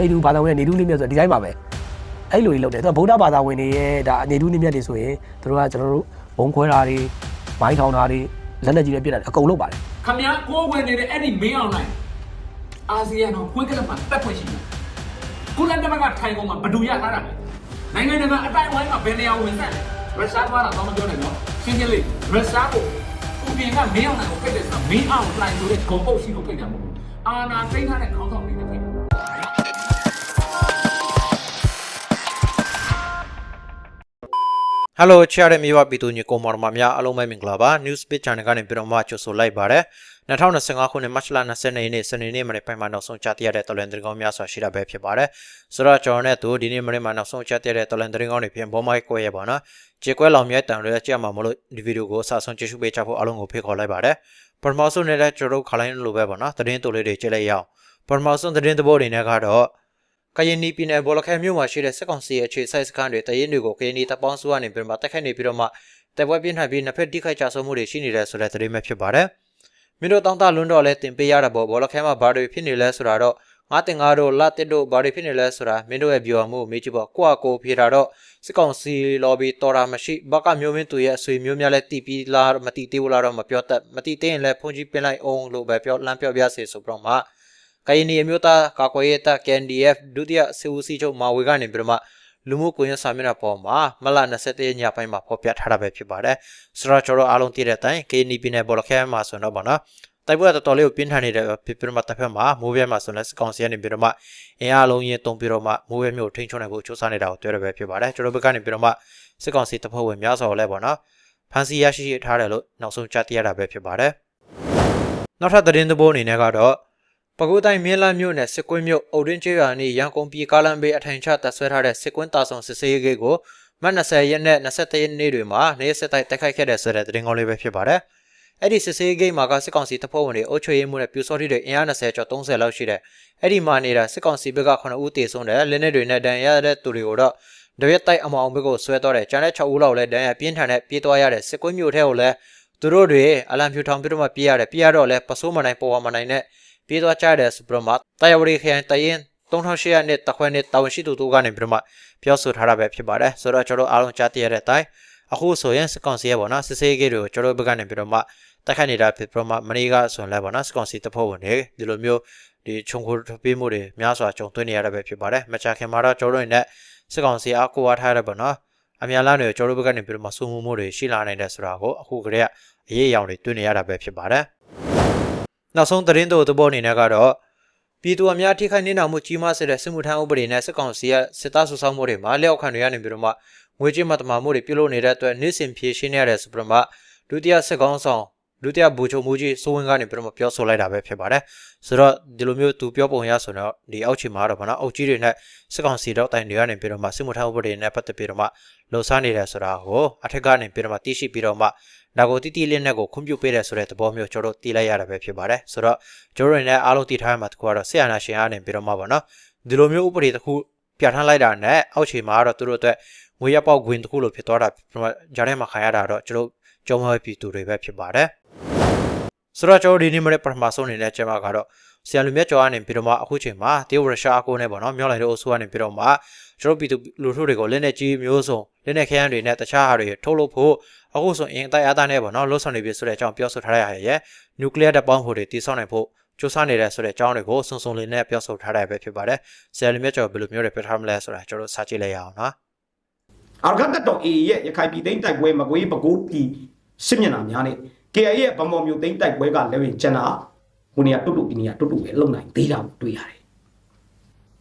ဟိန္ဒူဘာသာဝင်နေတူးနည်းမြတ်ဆိုဒီတိုင်းပါပဲအဲ့လိုကြီးလုပ်တယ်သူကဗုဒ္ဓဘာသာဝင်တွေရဲ့ဒါအနေတူးနည်းမြတ်တွေဆိုရင်သူတို့ကကျွန်တော်တို့ဘုံခွဲတာတွေမိုင်းထောင်တာတွေလက်လက်ကြီးတွေပြစ်တာတွေအကုန်လုပ်ပါတယ်ခမရကိုဝင်နေတဲ့အဲ့ဒီမင်းအောင်နိုင်အာဆီယံတော့ခွင့်ကလေးမှာတက်ဖွင့်ရှိတယ်ကုလသမဂ္ဂထိုင်ကုန်မှာဘယ်သူရထားတာလဲနိုင်ငံတကာအတိုင်းဝိုင်းမှာဘယ်နေရာဝင်ဆက်လဲရုရှားကတော့တော့မပြောနိုင်တော့ရှင်းရှင်းလေးရုရှားကိုပူတင်ကမင်းအောင်နိုင်ကိုဖိတ်တယ်ဆိုတာမင်းအောင်လှိုင်ဆိုတဲ့ဂုံပုတ်ရှိလို့ဖိတ်တယ်မဟုတ်ဘူးအာနာသိမ်းထားတဲ့ခေါင်းဆောင်တွေနဲ့ဖိတ် တယ်ဟယ်လိုချားတဲ့မြေဝပြည်သူညီကိုမော်မများအားလုံးပဲမင်္ဂလာပါ News Page Channel ကနေပြန်တော့မှကြိုဆိုလိုက်ပါရစေ2025ခုနှစ်မတ်လ22ရက်နေ့စနေနေ့မှာပြန်မှနောက်ဆုံးကြားသိရတဲ့တော်လန်သတင်းကောင်းများစွာရှိတာပဲဖြစ်ပါတယ်ဆိုတော့ကျွန်တော်နဲ့သူဒီနေ့မှာမှနောက်ဆုံးကြားသိရတဲ့တော်လန်သတင်းကောင်းတွေပြန်ဘောမိုက်ကွဲရပါတော့ကြေကွဲလောင်မြဲတန်တွေကြည့်မှာမလို့ဒီဗီဒီယိုကိုအစားဆုံးကြည့်ရှုပေးချဖို့အားလုံးကိုဖိတ်ခေါ်လိုက်ပါတယ်ပထမဆုံးနေတဲ့ကျွန်တော်တို့ခလိုင်းလိုပဲပေါ့နော်သတင်းတူလေးတွေကြည့်လိုက်ရအောင်ပထမဆုံးသတင်းသဘောတွေနဲ့ကတော့ ကရင်နီပြည်နယ်ဘောလခဲမြို့မှာရှိတဲ့စစ်ကောင်စီရဲ့အခြေစိုက်စခန်းတွေတရင်တွေကိုကရင်နီတပ်ပေါင်းစုကနေပြန်မတက်ခိုက်နေပြီးတော့မှတပ်ပွဲပြင်းထန်ပြီးနှစ်ဖက်တိခိုက်ကြဆုံးမှုတွေရှိနေတယ်ဆိုတဲ့သတင်းပဲဖြစ်ပါတယ်။မင်းတို့တောင်းတလွန်းတော့လဲတင်ပေးရတာပေါ့ဘောလခဲမှာဘာတွေဖြစ်နေလဲဆိုတာတော့ငါတင်ငါတို့လာတစ်တို့ဘာတွေဖြစ်နေလဲဆိုတာမင်းတို့ရဲ့ပြောမှုကိုမေးကြည့်ပေါ့ကိုကကိုဖြေတာတော့စစ်ကောင်စီလော်ဘီတော်တာမရှိဘကမျိုးမင်းသူရဲ့အဆွေမျိုးများလဲတီးပြီးလားမတီးသေးဘူးလားတော့မပြောတတ်မတီးသေးရင်လဲဖုန်ကြီးပင်လိုက်အောင်လို့ပဲပြောလမ်းပြောပြစေဆိုပြီးတော့မှ ကရင်နီအမျိုးသားကာကွယ်ရေးတပ် KNDF ဒုတိယစစ်ဦးစီးချုပ်မာဝေကနေပြီးတော့မှလူမှုကွန်ရက်စာမျက်နှာပေါ်မှာမလ27ရက်ညပိုင်းမှာဖော်ပြထားတာပဲဖြစ်ပါတယ်။ဆိုတော့ကျွန်တော်အားလုံးသိတဲ့အတိုင်း KNI ပြည်နယ်ဘောလခဲမှာဆိုတော့ဗောနော်။တိုက်ပွဲတော်တော်လေးကိုပြင်းထန်နေတဲ့ဖြစ်ပြီးတော့မှတစ်ဖက်မှာမိုးပြဲမှာဆိုလည်းစကောင်စီကနေပြီးတော့မှအင်အားလုံးရင်တုံပြီးတော့မှမိုးပြဲမျိုးထိန်းချုပ်နိုင်ဖို့စူးစမ်းနေတာကိုတွေ့ရပဲဖြစ်ပါတယ်။ကျွန်တော်ဘက်ကနေပြီးတော့မှစစ်ကောင်စီတပ်ဖွဲ့ဝင်များစွာလည်းဗောနော်။ဖန်စီရရှိထားတယ်လို့နောက်ဆုံးကြားသိရတာပဲဖြစ်ပါတယ်။နောက်ထပ်သတင်းသဘောအနေနဲ့ကတော့ ပဲခူးတိုင်းမင်းလန်းမြို့နယ်စစ်ကွင်းမြို့အုတ်ရင်းကျေးရွာနေရန်ကုန်ပြည်ကားလမ်းဘေးအထိုင်ချတပ်ဆွဲထားတဲ့စစ်ကွင်းတာဆောင်စစ်ဆေးရေးဂိတ်ကိုမတ်20ရက်နဲ့21ရက်နေ့တွေမှာနေရက်ဆက်တိုက်တိုက်ခိုက်ခဲ့တဲ့ဆိုတဲ့သတင်းကောင်းလေးပဲဖြစ်ပါတယ်။အဲ့ဒီစစ်ဆေးရေးဂိတ်မှာကစစ်ကောင်စီတပ်ဖွဲ့ဝင်တွေအုပ်ချုပ်ရေးမှုနဲ့ပြူစောတိတွေအင်အား20ကျော်30လောက်ရှိတဲ့အဲ့ဒီမှာနေတာစစ်ကောင်စီဘက်က9ဦးတေဆုံးတယ်လက်နက်တွေနဲ့ဒဏ်ရာရတဲ့သူတွေကိုတော့တရက်တိုက်အမောင်ဘက်ကိုဆွဲတော့တယ်ကျန်တဲ့6ဦးလောက်လည်းဒဏ်ရာပြင်းထန်တဲ့ပြေးသွားရတဲ့စစ်ကွင်းမြို့ထဲကိုလည်းသူတို့တွေအလံဖြူထောင်ပြတော့မှပြေးရတယ်ပြေးရတော့လဲပစိုးမနိုင်ပေါ်ဝမနိုင်တဲ့ ပြေးသွားကြတဲ့စပရမတရဝရီခရိုင်တရင်3800နဲ့တခွဲနဲ့တာဝန်ရှိသူတို့ကနေပြီးတော့မှပြောဆိုထားတာပဲဖြစ်ပါတယ်ဆိုတော့ကျွန်တော်အားလုံးကြားသိရတဲ့အတိုင်းအခုဆိုရင်စကောင်စီရဲ့ပေါ့နော်စစ်စေးကြီးတွေကိုကျွန်တော်ဘက်ကနေပြီးတော့မှတက်ခတ်နေတာဖြစ်ပြီးတော့မှမနေ့ကဆိုရင်လည်းပေါ့နော်စကောင်စီတပ်ဖွဲ့ဝင်တွေဒီလိုမျိုးဒီခြုံခိုပေးမှုတွေများစွာကြုံတွေ့နေရတာပဲဖြစ်ပါတယ်မချခင်မှာတော့ကျွန်တော်တို့နဲ့စကောင်စီအားကိုအားထားရပေါ့နော်အများလားတွေကျွန်တော်တို့ဘက်ကနေပြီးတော့မှစုမှုမှုတွေရှိလာနိုင်တယ်ဆိုတာကိုအခုကတည်းကအရေးအယောင်တွေတွေ့နေရတာပဲဖြစ်ပါတယ် နောက်ဆုံးသတင်းတို့သဘောအနေနဲ့ကတော့ပြည်သူအများထိခိုက်နေတာမှုကြီးမားစေတဲ့စစ်မှုထမ်းဥပဒေနဲ့စစ်ကောင်စီရဲ့စစ်သားစုဆောင်းမှုတွေမှာလျောက်ခံတွေရနေပြီးတော့မှငွေကြေးမတမာမှုတွေပြုလုပ်နေတဲ့အတွက်နေ့စဉ်ဖြည့်ရှင်းနေရတဲ့ဆိုပြီးတော့မှဒုတိယစစ်ကောင်ဆောင်ဒုတိယဘူချုံမှုကြီးစိုးဝင်းကနေပြီးတော့မှပြောဆိုလိုက်တာပဲဖြစ်ပါတယ်ဆိုတော့ဒီလိုမျိုးသူပြောပုံရဆိုတော့ဒီအောက်ခြေမှာတော့ဗောနော်အုတ်ကြီးတွေနဲ့စစ်ကောင်စီတော့တိုင်တွေကနေပြီးတော့မှစစ်မှုထမ်းဥပဒေနဲ့ပတ်သက်ပြီးတော့မှလှုံ့ဆော်နေတယ်ဆိုတာကိုအထက်ကနေပြီးတော့မှသိရှိပြီးတော့မှ ဒါကိုတီတီလေးနဲ့ကိုခွင့်ပြုပေးတယ်ဆိုတဲ့သဘောမျိုးကျွန်တော်တို့သိလိုက်ရတာပဲဖြစ်ပါတယ်ဆိုတော့ကျွန်တော်တို့လည်းအားလုံးသိထားရမှာတခုကတော့ဆရာနာရှင်အားနဲ့ပြီးတော့မှပါနော်ဒီလိုမျိုးဥပဒေတစ်ခုပြဋ္ဌာန်းလိုက်တာနဲ့အောက်ခြေမှာကတော့သူတို့အတွက်ငွေရပေါက်ခွင့်တစ်ခုလိုဖြစ်သွားတာဂျာထဲမှာခံရတာတော့ကျွန်တော်ကြုံမပြည်သူတွေပဲဖြစ်ပါတယ်ဆိုတော့ကျွန်တော်ဒီနေ့မှာပထမဆုံးအနေနဲ့ကျမကတော့ဆရာလူမြတ်ကျော်ကနေပြီးတော့မှအခုချိန်မှာတေဝရရှာအကိုနဲ့ပေါ့နော်မြောက်လိုက်တဲ့အဆိုကနေပြီးတော့မှကျွန်တော်ပြည်သူလူထုတွေကိုလက်နဲ့ကြီးမျိုးစုံလက်နဲ့ခရမ်းတွေနဲ့တခြားဟာတွေထုတ်လုပ်ဖို့ အခုဆိုရင်အတိုက်အသားနဲ့ပေါ့နော်လှုပ်ဆောင်နေပြီဆိုတဲ့အကြောင်းပြောဆိုထားရရဲ့နျူကလ িয়ার တပ်ပေါင်းဖို့တွေတည်ဆောက်နိုင်ဖို့စူးစမ်းနေတဲ့ဆိုတဲ့အကြောင်းတွေကိုစုံစုံလေးနဲ့ပြောဆိုထားရပဲဖြစ်ပါတယ်ဆရာလူမြတ်ကျော်ဘယ်လိုမျိုးတွေပြထားမလဲဆိုတာကျွန်တော်စကြည့်လိုက်ရအောင်နော်အာဂတ်တော် A ရဲ့ရခိုင်ပြည်သိမ်းတိုက်ပွဲမကွေးပကိုးပြည်စစ်မျက်နှာများနဲ့ KIA ရဲ့ဗမော်မျိုးသိမ်းတိုက်ပွဲကလည်းဝင်ကျန်တာဟိုနေရာတွတ်တွတ်ဒီနေရာတွတ်တွတ်ပဲလုံနိုင်သေးတာကိုတွေ့ရတယ်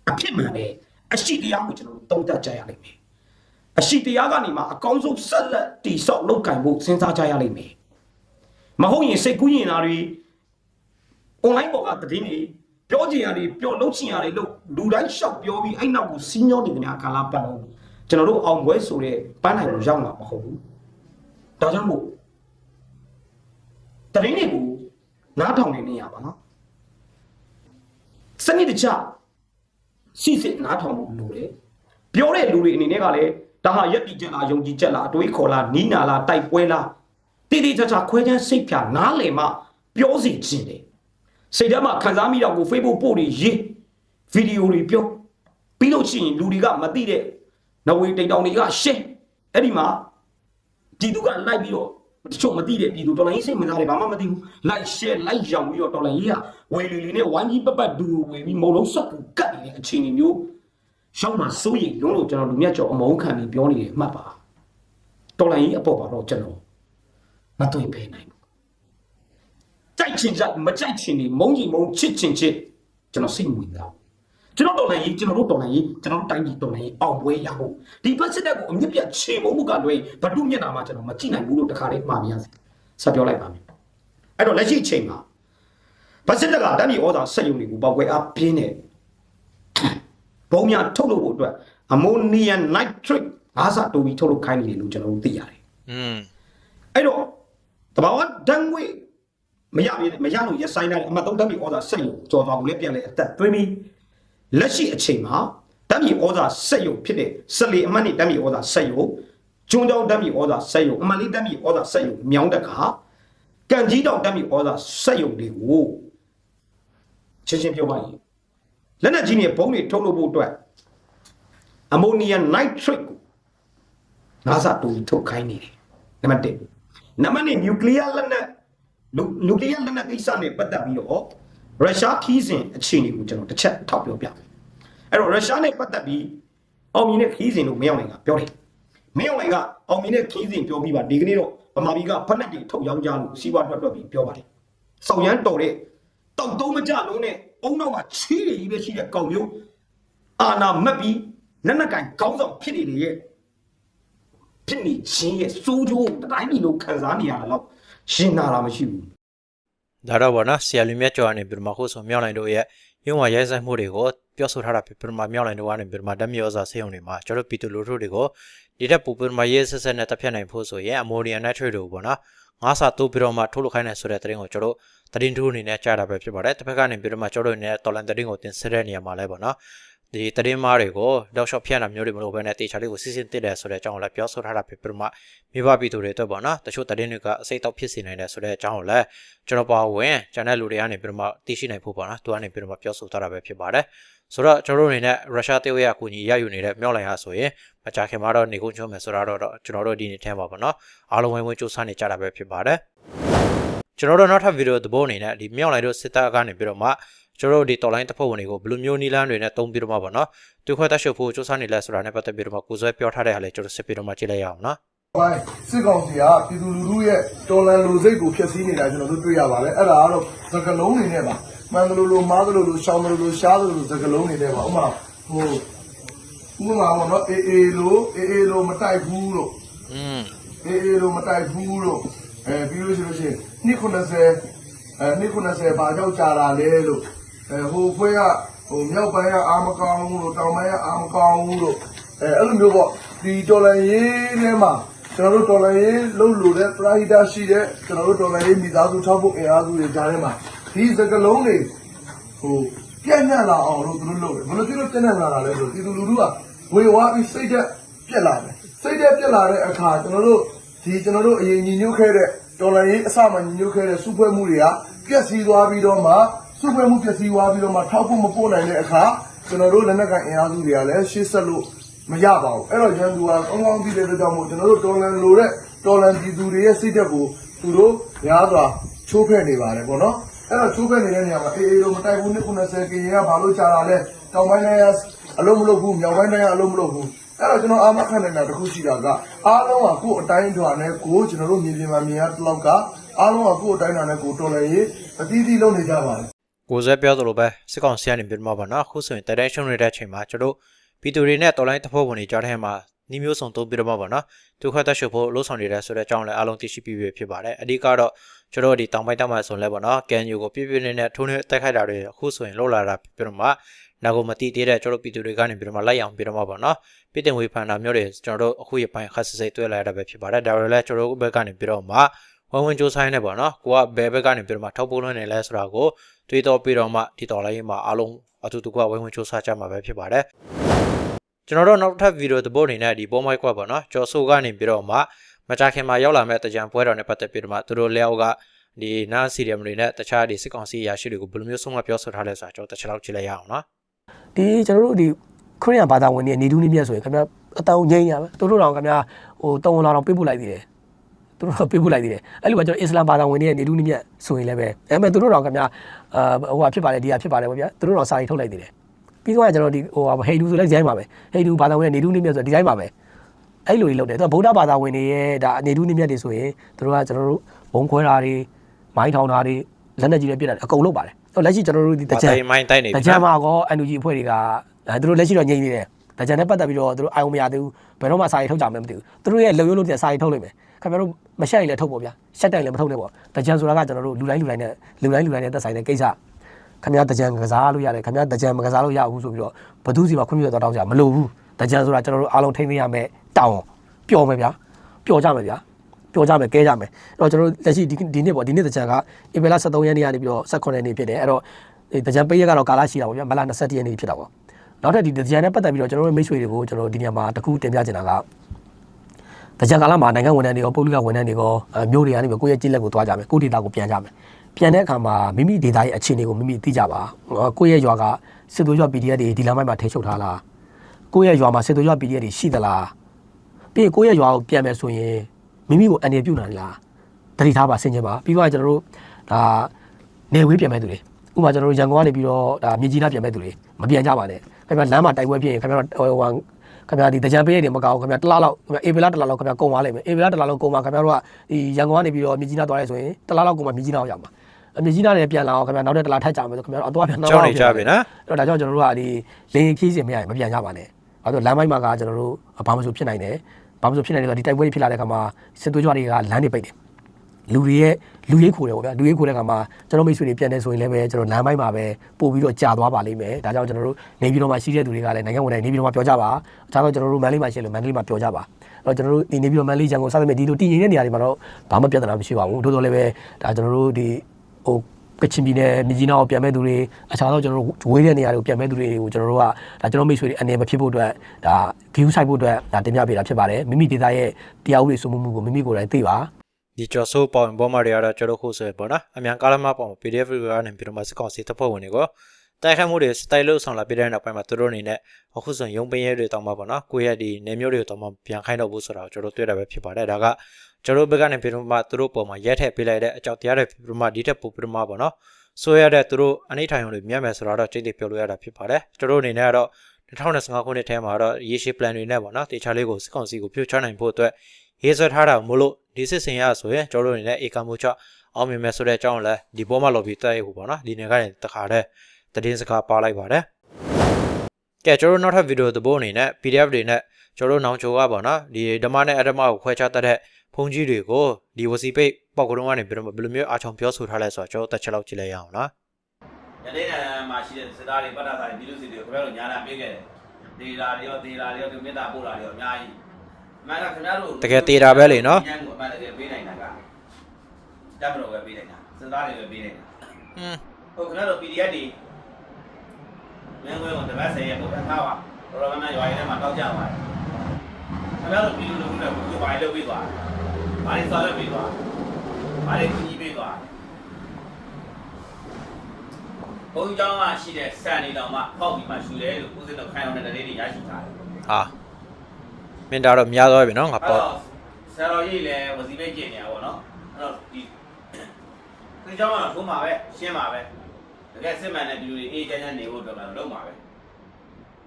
အဖြစ်မှန်ပဲအရှိတရားကိုကျွန်တော်တို့သုံးသပ်ကြရလိမ့်မယ် အရှိတရားကနေမှအကောင်းဆုံးဆက်လက်တည်ဆောက်လုပ်ကင်ဖို့စဉ်းစားကြရလိမ့်မယ်မဟုတ်ရင်စိတ်ကူးရင်တာတွေ online ပေါ်ကသတင်းတွေပြောချင်ရတယ်ပြောလုပ်ချင်ရတယ်လို့လူတိုင်းရှောက်ပြောပြီးအဲ့နောက်ကိုစီးညောနေတဲ့အခါလာပတ်လို့ကျွန်တော်တို့အောင်ပွဲဆိုတဲ့ပန်းနိုင်ကိုရောက်မှာမဟုတ်ဘူးဒါကြောင့်မို့သတင်းတွေကိုနားထောင်နေနေရပါနော်စနစ်တကျစီစစ်နားထောင်ဖို့လိုတယ်ပြောတဲ့လူတွေအနေနဲ့ကလည်း ဒါဟာရက်တီချက်လားယုံကြည်ချက်လားအတွေးခေါ်လားနီးနာလားတိုက်ပွဲလားတည်တည်ချာချာခွဲခြမ်းစိတ်ဖြာနားလည်မှပြောစီခြင်းတယ်စိတ်ထဲမှာခံစားမိတာကို Facebook ပို့တွေရေးဗီဒီယိုတွေပြောပြီးလို့ရှိရင်လူတွေကမသိတဲ့နဝေတိန်တောင်တွေကရှင်းအဲ့ဒီမှာဒီသူကလိုက်ပြီးတော့တချို့မသိတဲ့ပြည်သူတော်လိုင်းစိတ်မသားတယ်ဘာမှမသိဘူးလိုက်ရှဲလိုက်ရောက်ပြီးတော့တော်လိုင်းကြီးကဝေလီလီနဲ့ဝိုင်းကြီးပပတ်ဒူဝေပြီးမုံလုံးဆက်ကူကတ်နေတဲ့အခြေအနေမျိုး ရောက်မှစိုးရိမ်လုံးလို့ကျွန်တော်လူမြတ်ကျော်အမုန်းခံပြီးပြောနေတယ်မှတ်ပါတော်လိုင်းကြီးအပေါ်ပါတော့ကျွန်တော်မတွေ့ဖဲနိုင်ဘူးကြိုက်ချင်ကြိုက်မကြိုက်ချင်နေမုန်းချင်မုန်းချစ်ချင်ချစ်ကျွန်တော်စိတ်ဝင်စားကျွန်တော်တော်လိုင်းကြီးကျွန်တော်တို့တော်လိုင်းကြီးကျွန်တော်တို့တိုင်းပြည်တော်လိုင်းကြီးအောင်ပွဲရဖို့ဒီဘက်စစ်တပ်ကိုအမြင့်ပြတ်ချေမုန်းမှုကလွဲဘဒုမျက်နှာမှာကျွန်တော်မကြည့်နိုင်ဘူးလို့တခါလေးမှားပြရစေဆက်ပြောလိုက်ပါမယ်အဲ့တော့လက်ရှိအချိန်မှာဘက်စစ်တပ်ကတမ်းပြည်ဩဇာဆက်ယုံတွေကိုပေါက်ကွဲအားပြင်းတဲ့ ဘုံများထုတ်လို့ဖို့အတွက်အမိုနီယမ်နိုက်ထရစ်ငါးစာတိုးပြီးထုတ်လို့ခိုင်းနေတယ်လို့ကျွန်တော်တို့သိရတယ်อืมအဲ့တော့တဘာဝဒန်ငွေမရပြီမရလို့ရဆိုင်တဲ့အမှတ်သုံးတမ်းပြည်ဩဇာဆက်ယုံကြော်သွားကိုလည်းပြန်လဲအသက်သွင်းပြီးလက်ရှိအချိန်မှာတမ်းပြည်ဩဇာဆက်ယုံဖြစ်တဲ့ဆက်လီအမှတ်နဲ့တမ်းပြည်ဩဇာဆက်ယုံကျွန်းတောင်တမ်းပြည်ဩဇာဆက်ယုံအမှတ်လေးတမ်းပြည်ဩဇာဆက်ယုံမြောင်းတက်ကကံကြီးတောင်တမ်းပြည်ဩဇာဆက်ယုံတွေကိုချင်းချင်းပြောပါရင် လက်နက်ကြီးနဲ့ဘုံတွေထုတ်လုပ်ဖို့အတွက်အမိုနီယမ်နိုက်ထရစ်ကို NASA တူထုတ်ခိုင်းနေတယ်နံပါတ်1နံပါတ်2နျူကလ িয়ার လက်နက်နျူကလ িয়ার လက်နက်ကိစ္စနဲ့ပတ်သက်ပြီးတော့ရုရှားခီးစဉ်အခြေအနေကိုကျွန်တော်တစ်ချက်ထောက်ပြောပြမယ်အဲ့တော့ရုရှားနဲ့ပတ်သက်ပြီးအောင်မြင်တဲ့ခီးစဉ်လို့မရောက်နိုင်ကပြောတယ်မရောက်နိုင်ကအောင်မြင်တဲ့ခီးစဉ်ပြောပြီးပါဒီကနေ့တော့ဗမာပြည်ကဖက်လက်တွေထုတ်ရောင်းကြလို့စီးပွားထွက်ထွက်ပြီးပြောပါတယ်စောက်ရမ်းတော်တဲ့တောက်တုံးမကြလုံးနဲ့ အုံနောက်ကချီးရည်ပဲရှိတဲ့ကောင်မျိုးအာနာမက်ပြီးနက်နက်ကန်ခေါင်းဆောင်ဖြစ်နေတယ်ရဲ့ဖြစ်နေခြင်းရဲ့စိုးကျိုးတတိုင်းပြည်လုံးခံစားနေရတာတော့ရှင်းနာတာမရှိဘူးဒါတော့ဗောနော်ဆရာလူမြတ်ကျော်ကနေပြီးတော့မှခုဆိုမြောက်နိုင်တို့ရဲ့ရုံးဝရဲဆိုင်မှုတွေကိုပြောဆိုထားတာဖြစ်ပြီးတော့မှမြောက်နိုင်တို့ကနေပြီးတော့မှဓာတ်မြေဩဇာဆေးရုံတွေမှာကျွန်တော်တို့ပြည်သူလူထုတွေကိုဒီတက်ပူပြီးတော့မှရဲဆက်ဆက်နဲ့တပ်ဖြတ်နိုင်ဖို့ဆိုရင်အမိုရီယန်နိုက်ထရစ်တို့ဗောနော်ငါးစာတိုးပြီးတော့မှထုတ်လုပ်ခိုင်းနေဆိုတဲ့သတင်းကိုကျွန်တော် တို့သတင်းထူးအနေနဲ့ကြားတာပဲဖြစ်ပါတယ်တစ်ဖက်ကနေပြီးတော့မှကျွန်တော်တို့အနေနဲ့တော်လန်သတင်းကိုတင်ဆက်တဲ့နေရာမှာလဲဗောနော်ဒီသတင်းမားတွေကိုတောက်လျှောက်ဖြန့်တာမျိုးတွေမလုပ်ဘဲနဲ့တေချာလေးကိုစစ်စစ်တစ်တယ်ဆိုတဲ့အကြောင်းကိုလည်းပြောဆိုထားတာဖြစ်ပြီးတော့မှမိဘပြည်သူတွေအတွက်ပေါ့နော်တချို့သတင်းတွေကအစိတ်တော့ဖြစ်စေနိုင်တယ်ဆိုတဲ့အကြောင်းကိုလည်းကျွန်တော်ပါဝင်ကျန်တဲ့လူတွေကနေပြီးတော့မှသိရှိနိုင်ဖို့ပေါ့နော်သူကနေပြီးတော့မှပြောဆိုထားတာပဲဖြစ်ပါတယ်ဆိုတော့ကျွန်တော်တို့အနေနဲ့ရုရှားတရုတ်ရဲ့အကူအညီရယူနေတဲ့မြောက်လိုင်ဟာဆိုရင်မကြာခင်မှာတော့နေကုန်ချုံးမယ်ဆိုတော့တော့ကျွန်တော်တို့ဒီနေ့ထဲမှာပေါ့နော်အားလုံးဝိုင်းဝန်းစူးစမ်းနေကြတာပဲဖြစ်ပါတယ် ကျွန်တော်တို့နောက်ထပ်ဗီဒီယိုသဘောအနေနဲ့ဒီမြောက်လိုင်တို့စစ်တပ်ကနေပြီးတော့မှကျွန်တော်တို့ဒီတော်လိုင်းတပ်ဖွဲ့ဝင်တွေကိုဘယ်လိုမျိုးနီလန်းတွေနဲ့တုံးပြီးတော့မှပေါ့နော်သူခွဲတက်ရှုပ်ဖို့စူးစမ်းနေလဲဆိုတာနဲ့ပတ်သက်ပြီးတော့မှကိုယ်စွဲပြောထားတဲ့ဟာလေးကျွန်တော်စစ်ပြီးတော့မှကြည့်လိုက်ရအောင်နော်ပိုင်းစစ်ကောင်စီကပြည်သူလူထုရဲ့တော်လန်လူစိတ်ကိုဖျက်ဆီးနေတာကျွန်တော်တို့တွေ့ရပါတယ်အဲ့ဒါကတော့သကလုံးတွေနဲ့ပါမှန်တယ်လို့လို့မားတယ်လို့လို့ရှောင်းတယ်လို့လို့ရှားတယ်လို့သကလုံးတွေနဲ့ပါဥပမာဟိုဥပမာပေါ့နော်အေးအေးလို့အေးအေးလို့မတိုက်ဘူးလို့อืมအေးအေးလို့မတိုက်ဘူးလို့ အဲပြီးလို့ရှိလို့ရှိရင်290အဲ290ဘာကြောက်ကြတာလဲလို့အဲဟိုခွဲကဟိုမြောက်ပိုင်းကအာမကောင်းဘူးလို့တောင်ပိုင်းကအာမကောင်းဘူးလို့အဲအဲ့လိုမျိုးပေါ့ဒီတော်လန်ရေးထဲမှာကျွန်တော်တို့တော်လန်ရေးလုံးလို့တဲ့ပရာဟိတရှိတဲ့ကျွန်တော်တို့တော်လန်ရေးမိသားစုထောက်ဖို့အင်အားစုတွေကြားထဲမှာဒီစကလုံးတွေဟိုပြန့်နှံ့လာအောင်လို့သူတို့လုပ်တယ်ဘယ်လိုဖြစ်လို့ပြန့်နှံ့လာတာလဲဆိုတော့ပြည်သူလူထုကဝေဝါးပြီးစိတ်သက်ပြက်လာတယ်စိတ်သက်ပြက်လာတဲ့အခါကျွန်တော်တို့ဒီကျွန်တော်တို့အရင်ညီညွတ်ခဲ့တဲ့ တော်လန်ရေးအစမှညီညွတ်ခဲ့တဲ့စုဖွဲ့မှုတွေကပြက်စီးသွားပြီးတော့မှစုဖွဲ့မှုပြက်စီးသွားပြီးတော့မှထောက်ဖို့မပို့နိုင်တဲ့အခါကျွန်တော်တို့လက်နက်ကန်အင်အားစုတွေကလည်းရှေ့ဆက်လို့မရပါဘူးအဲ့တော့ရန်သူကကောင်းကောင်းသိတဲ့အတွက်ကြောင့်မို့ကျွန်တော်တို့တော်လန်လိုတဲ့တော်လန်ပြည်သူတွေရဲ့စိတ်သက်ကိုသူတို့များစွာချိုးဖဲ့နေပါတယ်ပေါ့နော်အဲ့တော့ချိုးဖဲ့နေတဲ့နေရာမှာအေးအေးလို့မတိုက်ဘူးနှစ်90ကရင်ကဘာလို့ကြာတာလဲတောင်ပိုင်းတိုင်းကအလုံးမလုပ်ဘူးမြောက်ပိုင်းတိုင်းကအလုံးမလုပ်ဘူး အဲ့တော့ကျွန်တော်အာမခံနေတာတစ်ခုရှိတာကအားလုံးကကိုယ်အတိုင်းထွာနဲ့ကိုယ်ကျွန်တော်တို့မြေပြင်မှာမြင်ရတဲ့လောက်ကအားလုံးကကိုယ်အတိုင်းထွာနဲ့ကိုယ်တော်လည်းရေးအသီးသီးလုပ်နေကြပါတယ်ကိုယ်စွဲပြောသလိုပဲစစ်ကောင်စီကနေပြီးတော့မှပေါ့နော်အခုဆိုရင်တတိုင်းရှုံးနေတဲ့အချိန်မှာကျွန်တော်တို့ပြည်သူတွေနဲ့တော်လိုင်းတပ်ဖွဲ့ဝင်တွေကြားထဲမှာနှီးမျိုးစုံသုံးပြီးတော့မှပေါ့နော်သူခွဲတက်ရှုပ်ဖို့လှုံ့ဆော်နေတဲ့ဆိုတဲ့အကြောင်းလည်းအားလုံးသိရှိပြီးပြီဖြစ်ပါတယ်အဓိကတော့ ကျွန်တော်တို့ဒီတောင်ပိုင်းတောင်ပိုင်းဆိုရင်လည်းပေါ့နော်ကန်ယူကိုပြည့်ပြည့်နဲ့နဲ့ထိုးနေတက်ခိုက်တာတွေအခုဆိုရင်လှုပ်လာတာပြီးတော့မှနောက်ကိုမတိသေးတဲ့ကျွန်တော်တို့ပြည်သူတွေကနေပြီးတော့မှလိုက်အောင်ပြီးတော့မှပေါ့နော်ပြည်တင်ဝေဖန်တာမျိုးတွေကျွန်တော်တို့အခုရပိုင်းခက်ဆစ်စိတ်တွေ့လာရတာပဲဖြစ်ပါတယ်ဒါတွေလည်းကျွန်တော်တို့ဘက်ကနေပြီးတော့မှဝင်ဝင်ကြိုးဆိုင်နေပေါ့နော်ကိုကဘယ်ဘက်ကနေပြီးတော့မှထောက်ပိုးလွှင့်နေလဲဆိုတာကိုတွေးတော့ပြီးတော့မှဒီတော်လိုင်းမှာအားလုံးအတူတူကဝင်ဝင်ကြိုးစားကြမှာပဲဖြစ်ပါတယ်ကျွန်တော်တို့နောက်ထပ်ဗီဒီယိုသဘောအနေနဲ့ဒီပေါ်မိုက်ကပေါ့နော်ကျော်ဆိုကနေပြီးတော့မှ မကြခင်မှာရောက်လာမဲ့တကြံပွဲတော်နဲ့ပတ်သက်ပြီးတော့မှသူတို့လျောက်ကဒီနာစီရီယမ်တွေနဲ့တခြားဒီစစ်ကောင်စီရာရှိတွေကိုဘယ်လိုမျိုးဆုံးမပြောဆိုထားလဲဆိုတာကျွန်တော်တစ်ချက်လောက်ကြည့်လိုက်ရအောင်နော်ဒီကျွန်တော်တို့ဒီခရစ်ယာန်ဘာသာဝင်တွေနေတူးနေမြတ်ဆိုရင်ခင်ဗျာအတောင်ငိမ့်ရမယ်သူတို့တော့ခင်ဗျာဟိုတောင်းလာတော့ပေးပို့လိုက်သေးတယ်သူတို့တော့ပေးပို့လိုက်သေးတယ်အဲ့လိုပဲကျွန်တော်အစ္စလာမ်ဘာသာဝင်တွေနေတူးနေမြတ်ဆိုရင်လည်းပဲအဲ့မဲ့သူတို့တော့ခင်ဗျာအာဟိုဟာဖြစ်ပါတယ်ဒီဟာဖြစ်ပါတယ်ဗောဗျာသူတို့တော့စာရီထုတ်လိုက်သေးတယ်ပြီးတော့ကျွန်တော်ဒီဟိုဟေဒူဆိုလည်းဒီတိုင်းပါပဲဟေဒူဘာသာဝင်နေတူးနေမြတ်ဆိုဒီတိုင်းပါပဲ အဲ့လိုကြီးလုပ်တယ်သူကဗုဒ္ဓဘာသာဝင်တွေရဲ့ဒါအနေတူးနေမြတ်တွေဆိုရင်သူတို့ကကျွန်တော်တို့ဘုံခွဲတာတွေမိုင်းထောင်တာတွေလက်နက်ကြီးတွေပြစ်တာတွေအကုန်လုပ်ပါတယ်လက်ရှိကျွန်တော်တို့ဒီတကြံတိုင်မိုင်းတိုက်နေတပြီကြံမှာကော NUG အဖွဲ့တွေကအဲသူတို့လက်ရှိတော့ငြိမ်နေတယ်တကြံနဲ့ပတ်သက်ပြီးတော့သူတို့အာရုံမရသေးဘူးဘယ်တော့မှစာရေးထုတ်ကြမယ်မသိဘူးသူတို့ရဲ့လုံရုံးလို့တဲ့စာရေးထုတ်လိုက်မယ်ခင်ဗျားတို့မရှက်ရင်လည်းထုတ်ပေါ့ဗျာရှက်တိုင်လည်းမထုတ်နဲ့ပေါ့တကြံဆိုတာကကျွန်တော်တို့လူတိုင်းလူတိုင်းနဲ့လူတိုင်းလူတိုင်းနဲ့သက်ဆိုင်တဲ့ကိစ္စခင်ဗျားတကြံကစားလို့ရတယ်ခင်ဗျားတကြံမကစားလို့ရဘူးဆိုပြီးတော့ဘသူစီမှာခွင့်ပြုတော့တောင်းကြမလို့ဘူးတကြံဆိုတာကျွန်တော်တို့အားလုံးထိန်းသိမ်းရမယ် တောင်းပျော်မယ်ဗျာပျော်ကြမယ်ဗျာပျော်ကြမယ်ကဲကြမယ်အဲ့တော့ကျွန်တော်တို့လက်ရှိဒီဒီနေ့ပေါ့ဒီနေ့တကြံကဧပြီလ23ရက်နေ့ကနေပြီးတော့18ရက်နေ့ဖြစ်တယ်အဲ့တော့ဒီတကြံပေးရက်ကတော့ကာလရှိတာပေါ့ဗျာမလ21ရက်နေ့ဖြစ်တာပေါ့နောက်ထပ်ဒီတကြံနဲ့ပတ်သက်ပြီးတော့ကျွန်တော်တို့မိတ်ဆွေတွေကိုကျွန်တော်ဒီနေရာမှာတခုတင်ပြချင်တာကတကြံကာလမှာနိုင်ငံဝန်ထမ်းတွေရောပုဂ္ဂလိကဝန်ထမ်းတွေရောအဲမျိုးတွေကနေပြီးကိုယ့်ရဲ့ကြည့်လက်ကိုသွားကြမယ်ကိုယ့်ဒေတာကိုပြန်ကြမယ်ပြန်တဲ့အခါမှာမိမိဒေတာရဲ့အခြေအနေကိုမိမိသိကြပါကိုယ့်ရဲ့ရွာကစစ်သွေးရွာ PDF တွေဒီလမ်းမိုက်မှာထိချုပ်ထားလားကိုယ့်ရဲ့ရွာမှာစစ်သွေးရွာ PDF တွေရှိသလား ပြီးရင်ကိုယ့်ရဲ့ရွာကိုပြန်မယ်ဆိုရင်မိမိကိုအနေပြုနိုင်လားတတိထားပါဆင်ခြင်ပါပြီးတော့ကျွန်တော်တို့ဒါနေဝေးပြန်မဲ့သူတွေဥပမာကျွန်တော်တို့ရန်ကုန်ကနေပြီးတော့ဒါမြေကြီးနားပြန်မဲ့သူတွေမပြန်ကြပါနဲ့ခင်ဗျာလမ်းမှာတိုက်ပွဲဖြစ်ရင်ခင်ဗျာဟိုဟိုခင်ဗျာဒီတကြံပေးရည်မကောင်းခင်ဗျာတစ်လားလောက်ခင်ဗျာအေဗီလာတစ်လားလောက်ခင်ဗျာကုန်သွားလိမ့်မယ်အေဗီလာတစ်လားလောက်ကုန်မှာခင်ဗျာတို့ကဒီရန်ကုန်ကနေပြီးတော့မြေကြီးနားသွားရဲဆိုရင်တစ်လားလောက်ကုန်မှာမြေကြီးနားရောက်မှာအမြေကြီးနားလည်းပြန်လာအောင်ခင်ဗျာနောက်တစ်တစ်လားထပ်ကြမယ်ဆိုခင်ဗျာအသွားပြန်နောက်ကြောက်နေကြပြီနော်အဲ့တော့ဒါကြောင့်ကျွန်တော်တို့ကဒီလေရင်ခီးစင်မရရင်မပြန်ကြပါနဲ့။ အဲ့တော့လမ်းမိုက်မှာကကျွန်တော်တို့ဘာမှမဆိုဖြစ်နိုင်တယ်။ဘာမှမဆိုဖြစ်နိုင်တယ်ဆိုတော့ဒီတိုက်ပွဲတွေဖြစ်လာတဲ့အခါမှာစစ်သွေးကြွတွေကလမ်းတွေပိတ်တယ်။လူတွေရဲ့လူရိတ်ခိုတယ်ပေါ့ဗျာလူရိတ်ခိုတဲ့အခါမှာကျွန်တော်မိတ်ဆွေတွေပြန်နေဆိုရင်လည်းပဲကျွန်တော်လမ်းမိုက်မှာပဲပို့ပြီးတော့ကြာသွားပါလိမ့်မယ်။ဒါကြောင့်ကျွန်တော်တို့နေပြည်တော်မှာရှိတဲ့သူတွေကလည်းနိုင်ငံဝန်ထမ်းနေပြည်တော်မှာပြောကြပါ။အခြားတော့ကျွန်တော်တို့မန္တလေးမှာရှိလို့မန္တလေးမှာပြောကြပါ။အဲ့တော့ကျွန်တော်တို့ဒီနေပြည်တော်မန္တလေးရန်ကုန်စသဖြင့်ဒီလိုတည်ငြိမ်တဲ့နေရာတွေမှာတော့ဘာမှပြဿနာမရှိပါဘူး။ထို့တော်လည်းပဲဒါကျွန်တော်တို့ဒီဟို ကချင်ပြည်နယ်မြကြီးနားကိုပြန်မဲ့သူတွေအခြားသောကျွန်တော်တို့ဝေးတဲ့နေရာတွေကိုပြန်မဲ့သူတွေကိုကျွန်တော်တို့ကဒါကျွန်တော်မိတ်ဆွေတွေအနေမဖြစ်ဖို့အတွက်ဒါ view site ဖို့အတွက်ဒါတင်ပြပေးတာဖြစ်ပါတယ်မိမိဒေသရဲ့တရားဥပဒေစိုးမိုးမှုကိုမိမိကိုယ်တိုင်သိပါဒီကျော်ဆိုးပေါင်ဘောမတွေကတော့ကျွန်တော်ခုဆိုရပေါ့နော်အမြန်ကားလမ်းမပေါင် PDF တွေကနေပြီးတော့မှစကောင်စီတပ်ဖွဲ့ဝင်တွေကိုတိုက်ခိုက်မှုတွေစတိုင်လို့ဆောင်လာပြတဲ့နောက်ပိုင်းမှာသူတို့အနေနဲ့အခုဆိုရင်ရုံပင်းရဲတွေတောင်းပါပေါ့နော်ကိုယ့်ရဲ့ဒီနေမျိုးတွေကိုတောင်းမှပြန်ခိုင်းတော့ဘူးဆိုတော့ကျွန်တော်တွေ့တာပဲဖြစ်ပါတယ်ဒါက ကျွန်တော်ဘက်ကနေပြီးတော့မှသူတို့ပုံမှာရက်ထည့်ပေးလိုက်တဲ့အကြောက်တရားတွေပြီးတော့မှဒီထက်ပိုပြီးတော့မှပေါ့နော်ဆိုရတဲ့သူတို့အနိဋ္ဌာယုံတွေမြတ်မယ်ဆိုတော့စိတ်တွေပြောလို့ရတာဖြစ်ပါတယ်ကျွန်တော်အနေနဲ့ကတော့2025ခုနှစ်ထဲမှာတော့ရေရှည် plan တွေနဲ့ပေါ့နော်တေချာလေးကိုစကောင်စီကိုပြုတ်ချနိုင်ဖို့အတွက်ရေးဆွဲထားတာမို့လို့ဒီစစ်စင်ရဆိုရင်ကျွန်တော်တို့အနေနဲ့ဧကမှုချအောင်မြင်မယ်ဆိုတဲ့အကြောင်းလည်းဒီပေါ်မှာလော်ပြီးတက်ရဖို့ပေါ့နော်ဒီနေ့ကနေတခါတည်းသတင်းစကားပါလိုက်ပါတယ်ကဲကျွန်တော်တို့နောက်ထပ်ဗီဒီယိုသဘောအနေနဲ့ PDF တွေနဲ့ကျွန်တော်တို့နောင်ချိုကပေါ့နော်ဒီဓမ္မနဲ့အဓမ္မကိုခွဲခြားတတ်တဲ့ ဖုန်ကြီးတွေကိုဒီဝစီပိတ်ပေါက်ကုန်းကနေပြီးတော့ဘယ်လိုမျိုးအာချောင်ပြောဆိုထားလဲဆိုတော့ကျွန်တော်တက်ချက်လောက်ကြည့်လိုက်ရအောင်နော်ရတဲ့နေရာမှာရှိတဲ့စစ်သားတွေပတ်တာတွေပြည်သူစစ်တွေကိုခင်ဗျားတို့ညာနာပေးခဲ့တယ်။ဒေတာတွေရောဒေတာတွေရောဒီမေတ္တာပို့တာတွေရောအများကြီး။အမှန်ကခင်ဗျားတို့တကယ်တေတာပဲလေနော်ညံကိုအမှန်တကယ်ပေးနိုင်တာကတမတော်ပဲပေးနိုင်တာစစ်သားတွေပဲပေးနိုင်တာဟွန်း။ဟုတ်ခင်ဗျားတို့ PDF တွေမင်းဝဲကိုတပတ်ဆယ်ရက်ကိုထားပါတော်တော်များများရွာရည်ထဲမှာတောက်ကြပါတယ်။ခင်ဗျားတို့ပြည်သူလူထုနဲ့ကိုယ်ဘာလုပ်ပေးသွား။ ဘာလို့ဆောက်လုပ်ပေးသွား။ဘာလို့ကြီးပေးသွား။ဘုံကျောင်းကရှိတဲ့စံနေတောင်မှပေါက်ပြီးမှရှူတယ်လို့ဦးစင်းတို့ခိုင်အောင်တဲ့တလေးတွေရရှိထားတယ်ဟာမင်းဒါတော့များသွားပြီနော်ငါအဲ့ပေါ့တော့ဆရာတော်ကြီးလည်းဝစီပိတ်ကျင့်နေတာပေါ့နော်အဲ့တော့ဒီဒီကျောင်းကတော့ထုံးပါပဲရှင်းပါပဲတကယ်စစ်မှန်တဲ့ပြည်သူတွေအေးချမ်းချမ်းနေဖို့အတွက်ကတော့လုပ်ပါပဲ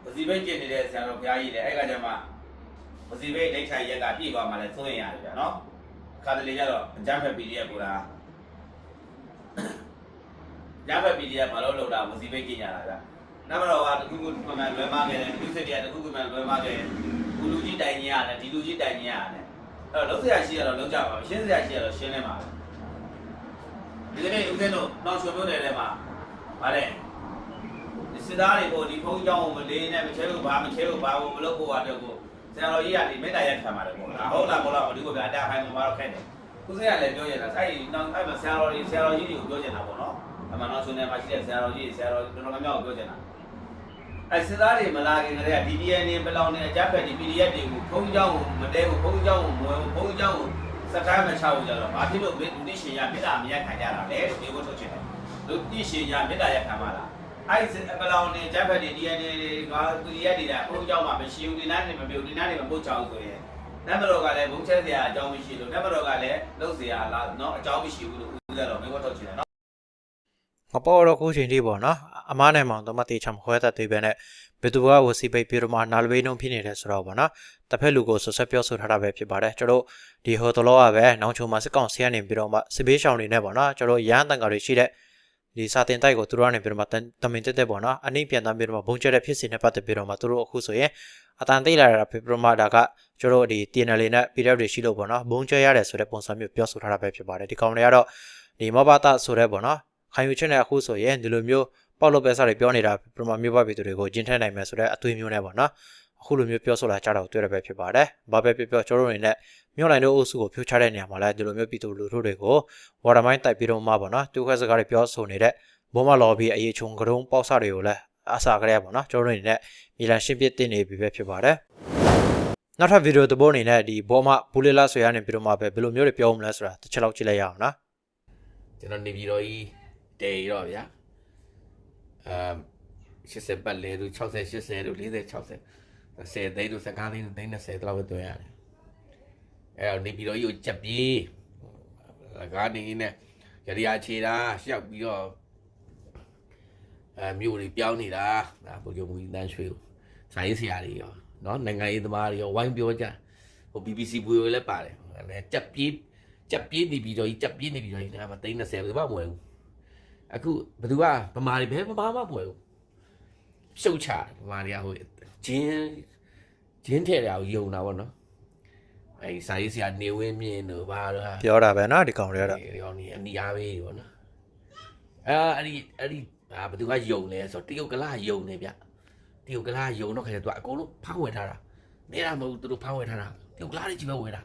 ဝစီပိတ်ကျင့်နေတဲ့ဆရာတော်ဘုရားကြီးလည်းအဲ့ကကြမှာဝစီပိတ်ဒိဋ္ဌိရက်ကပြည့်သွားမှလည်းသုံးရရတယ်ဗျာနော် ခါတလေကျတော့အကြမ်းဖက် PDF ကိုလားအကြမ်းဖက် PDF မလို့လို့တာဝစီပိတ်ကျင့်ရတာဗျနမတော်ကတခုခုမှန်မှန်လွယ်မခဲ့တယ်ဒီစစ်တွေကတခုခုမှန်လွယ်မခဲ့တယ်ကိုလူကြီးတိုင်ကြီးရတယ်ဒီလူကြီးတိုင်ကြီးရတယ်အဲ့တော့လုံးစရာရှိရတော့လုံးကြပါမယ်ရှင်းစရာရှိရတော့ရှင်းနေပါပဲဒီကနေ့ဦးဇင်းတို့နောက်ဆွေမျိုးနယ်ထဲမှာဗါလဲဒီစစ်သားတွေကိုဒီဖုန်းကြောင်းကိုမလေးနဲ့မချဲဘူးဘာမချဲဘူးဘာကိုမလုပ်ဖို့အတွက်ကို ဆရာတော်ကြီးကဒီမေတ္တာရက်ခံပါတယ်ပေါ့လားဟုတ်လားမဟုတ်လားမဒီကိုဗျာအတားခိုင်းမှာတော့ခက်တယ်ဦးဇင်းကလည်းပြောနေတာအဲ့ဒီနောက်အဲ့မှာဆရာတော်ကြီးဆရာတော်ကြီးတွေကိုပြောနေတာပေါ့နော်အမှန်တော့ဆွေနယ်မှာရှိတဲ့ဆရာတော်ကြီးဆရာတော်တော်များများကိုပြောနေတာအဲစစ်သားတွေမလာခင်ကတည်းက DDN နဲ့ဘလောင်နဲ့အကြက်ဖက်ဒီ PDF တွေကိုဖုန်းကြောင်းကိုမတဲဘူးဖုန်းကြောင်းကိုမဝယ်ဘူးဖုန်းကြောင်းကိုစက်တိုင်းမချဘူးကြတော့ဘာဖြစ်လို့လူတိရှင်ရမေတ္တာမရခံကြတာလဲလို့ပြောဖို့ထုတ်ချင်တယ်လူတိရှင်ရမေတ္တာရခံပါလား အဲ့ဒီအပလောင်နေဂျက်ဖက်တွေ DNA တွေကသူရည်နေတာအုပ်ကြောင်းမှာမရှိဘူးဒီနားနေမပြုတ်ဒီနားနေမပုတ်ချောက်ဆိုရင်နတ်မတော်ကလည်းဘုံချဲစရာအကြောင်းမရှိလို့နတ်မတော်ကလည်းလှုပ်စရာလားเนาะအကြောင်းမရှိဘူးလို့ဦးဇက်တော်မေဘောထုတ်ချင်တယ်เนาะ ငပေါ်တော့ခုချိန်ထိပေါ့နော်အမားနိုင်မောင်တော့မတေချာမခွဲတတ်သေးပဲနဲ့ဘယ်သူကဝစီပိတ်ပြီးတော့မှနာလဝေးနှုံဖြစ်နေတယ်ဆိုတော့ပေါ့နော်တစ်ဖက်လူကိုဆွဆက်ပြောဆိုထားတာပဲဖြစ်ပါတယ်ကျွန်တော်ဒီဟိုတလောကပဲနောင်ချုံမှာစစ်ကောင်ဆရာနေပြီးတော့မှစစ်ဘေးရှောင်နေနေပေါ့နော်ကျွန်တော်ရန်တန်ကာတွေရှိတဲ့ ဒီစာတင်တိုက်ကိုသူတို့ကနေပြီးတော့မှတမင်တက်တက်ပေါ့နော်အနှိမ့်ပြန်တမ်းပြီးတော့မှဘုံကျတဲ့ဖြစ်စဉ်နဲ့ပတ်သက်ပြီးတော့မှသူတို့အခုဆိုရင်အတန်သိလာတာဖြစ်ပြီးတော့မှဒါကကျွန်တော်ဒီ TNL နဲ့ PDF တွေရှိလို့ပေါ့နော်ဘုံကျရတယ်ဆိုတဲ့ပုံစံမျိုးပြောဆိုထားတာပဲဖြစ်ပါတယ်ဒီကောင်တွေကတော့ဒီမောဘာတာဆိုတဲ့ပေါ့နော်ခံယူချက်နဲ့အခုဆိုရင်ဒီလိုမျိုးပေါက်လို့ပဲစားတွေပြောနေတာပရမမျိုးပါပြည်သူတွေကိုဂျင်းထက်နိုင်မယ်ဆိုတဲ့အသွေးမျိုးနဲ့ပေါ့နော် အခုလိုမျိုးပြောဆိုလာကြတာကိုတွေ့ရပဲဖြစ်ပါတယ်ဘာပဲပြောပြောကျွန်တော်တို့အနေနဲ့မြို့လိုက်တို့အုပ်စုကိုဖြိုးချတဲ့နေရာမှာလည်းဒီလိုမျိုးပြည်သူလူထုတွေကိုဝါရမိုင်းတိုက်ပြီးတော့မှပေါ့နော်သူခွဲစကားတွေပြောဆိုနေတဲ့ဘုံမလော်ပြီးအရေးချုံကရုံပေါက်စတွေကိုလည်းအစာကလေးပေါ့နော်ကျွန်တော်တို့အနေနဲ့မီလန်ရှင်းပြတင်နေပြီပဲဖြစ်ပါတယ်နောက်ထပ်ဗီဒီယိုတစ်ပုဒ်အနေနဲ့ဒီဘောမဘူလီလာဆွေရနေပြီးတော့မှပဲဘယ်လိုမျိုးတွေပြောမလဲဆိုတာတစ်ချက်လောက်ကြည့်လိုက်ရအောင်နော်ကျွန်တော်နေပြည်တော်ကြီးတည်ရောဗျာအမ်80ပတ်လဲသူ60 80တို့40 60 10သိန်းတို့15သိန်းတို့သိန်း30တလောက်ပဲတွင်ရတယ်အဲတော့နေပြည်တော်ကြီးကိုကြက်ပြေးကားနေနဲ့ရရချေတာရှောက်ပြီးတော့အဲမြို့တွေပြောင်းနေတာဒါပုံကြုံမူကြီးတန်းရွှေကိုစာရေးဆရာတွေရောเนาะနိုင်ငံရေးသမားတွေရောဝိုင်းပြောကြဟို BBC ဘူရောလည်းပါတယ်အဲကြက်ပြေး ကြက်ပြေးနေပြီးတော့ကြက်ပြေးနေပြီးတော့ဒါမှသိန်း30ဘယ်သူမှမဝယ်ဘူးအခုဘယ်သူကဗမာတွေဘယ်ဗမာမှမဝယ်ဘူး ရှုတ်ချဗမာတွေကဟိုဂျင်းဂျင်းထဲတာကိုယုံတာပေါ့နော်အဲစာရေးဆရာနေဝင်းမြင့်တို့ဘာတော့ပြောတာပဲနော်ဒီကောင်တွေကတော့ဒီရောနေအနီအားပဲပေါ့နော်အဲအဲ့ဒီအဲ့ဒီအာဘယ်သူကယုံလဲဆိုတော့တရုတ်ကလာယုံနေဗျတရုတ်ကလာယုံတော့ခင်ဗျာသူကအကုန်လုံးဖောင်းဝယ်ထားတာနေတာမဟုတ်သူတို့ဖောင်းဝယ်ထားတာတရုတ်ကလာတွေကြီးပဲဝယ်တာ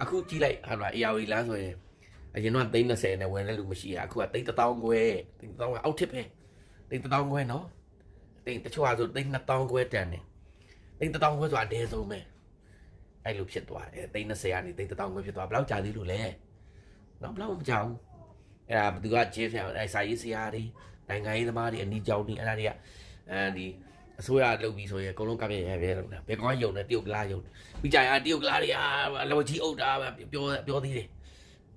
အခုကြည့်လိုက်ဟာလား ARV လမ်းဆိုရင်အရင်တော့30နဲ့ဝင်တဲ့လူမရှိတာအခုက3000ခွဲ3000ခွဲအောက်ထစ်ပဲ3000ခွဲနော် တိတ်တချို့ဟာဆို3000ခွဲတန်တယ်3000ခွဲဆိုတာအနည်းဆုံးပဲအဲ့လိုဖြစ်သွားတယ်30ကနေ3000ခွဲဖြစ်သွားဘယ်လောက်ကြာသေးလို့လဲနော်ဘယ်လောက်မကြာဘူးအဲ့ဒါဘယ်သူကဂျင်းဖျောင်းအဲ့စာရေးဆရာတွေနိုင်ငံရေးသမားတွေအနီးကြောင်တွေအဲ့ဒါတွေကအဲဒီအစိုးရလုပ်ပြီးဆိုရင်အကုန်လုံးကပြည့်ရပဲလို့ဘယ်ကောင်ယုံလဲတရုတ်ကလာယုံပြီးကြရင်တရုတ်ကလားတွေအာလောကြီးအုပ်တာပဲပြောပြောသေးတယ်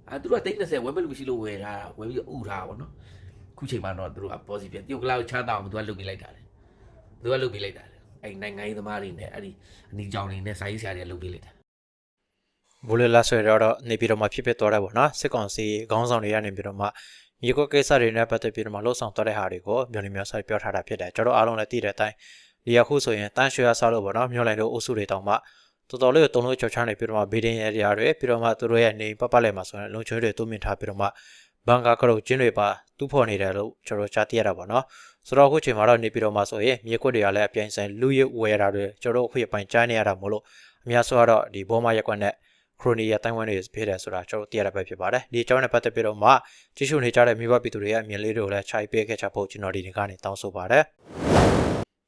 အာသူတို့ကတိတ်30ဝယ်မဲ့လူမရှိလို့ဝယ်ထားတာဝယ်ပြီးဥထားတာပေါ့နော်ခုချိန်မှာတော့သူတို့က positive တရုတ်ကလားကိုချမ်းသာအောင်သူကလုပ်ပေးလိုက်တာလေ သူကလုပ်ပေးလိုက်တာလေအဲ့နိုင်ငံရေးသမားတွေနဲ့အဲ့ဒီအနီကြောင်တွေနဲ့စာရေးဆရာတွေကလုပ်ပေးလိုက်တာဘူလလာဆွေတော့နေပြီးတော့မှဖြစ်ဖြစ်သွားတယ်ပေါ့နော်စစ်ကောင်စီခေါင်းဆောင်တွေကနေပြီးတော့မှမြေကွက်ကိစ္စတွေနဲ့ပတ်သက်ပြီးတော့မှလှုပ်ဆောင်သွားတဲ့ဟာတွေကိုမျိုးမျိုးဆိုင်ပြောထားတာဖြစ်တယ်ကျွန်တော်အားလုံးလည်းသိတဲ့အတိုင်းဒီအခုဆိုရင်တန်းရွှေရဆောက်လို့ပေါ့နော်မျိုးလိုက်တို့အုပ်စုတွေတောင်မှတော်တော်လေးကိုတုံလို့ချော်ချနေပြီးတော့မှဘေးဒင်းရရတွေပြီးတော့မှသူတို့ရဲ့နေပပလဲမှာဆိုရင်လုံချွေးတွေတုံးမြင့်ထားပြီးတော့မှ ဘန်ကာကရုတ်ကျင်းတွေပါတူးဖော်နေတယ်လို့ကျွန်တော်ကြားသိရတာပေါ့နော်ဆိုတော့အခုချိန်မှာတော့နေပြီးတော့မှဆိုရင်မြေကွက်တွေကလည်းအပြိုင်ဆိုင်လူရဝယ်တာတွေကျွန်တော်အခုရပိုင်ကြားနေရတာမို့လို့အများဆုံးကတော့ဒီဘောမရက်ကွက်နဲ့ခရိုနီရဲ့တိုင်ဝမ်တွေဖြစ်တယ်ဆိုတာကျွန်တော်သိရတာပဲဖြစ်ပါတယ်ဒီအကြောင်းနဲ့ပတ်သက်ပြီးတော့မှကြည့်ရှုနေကြတဲ့မိဘပြည်သူတွေရဲ့အမြင်လေးတွေကိုလည်းခြိုက်ပေးခဲ့ချဖို့ကျွန်တော်ဒီနေ့ကနေတောင်းဆိုပါတယ်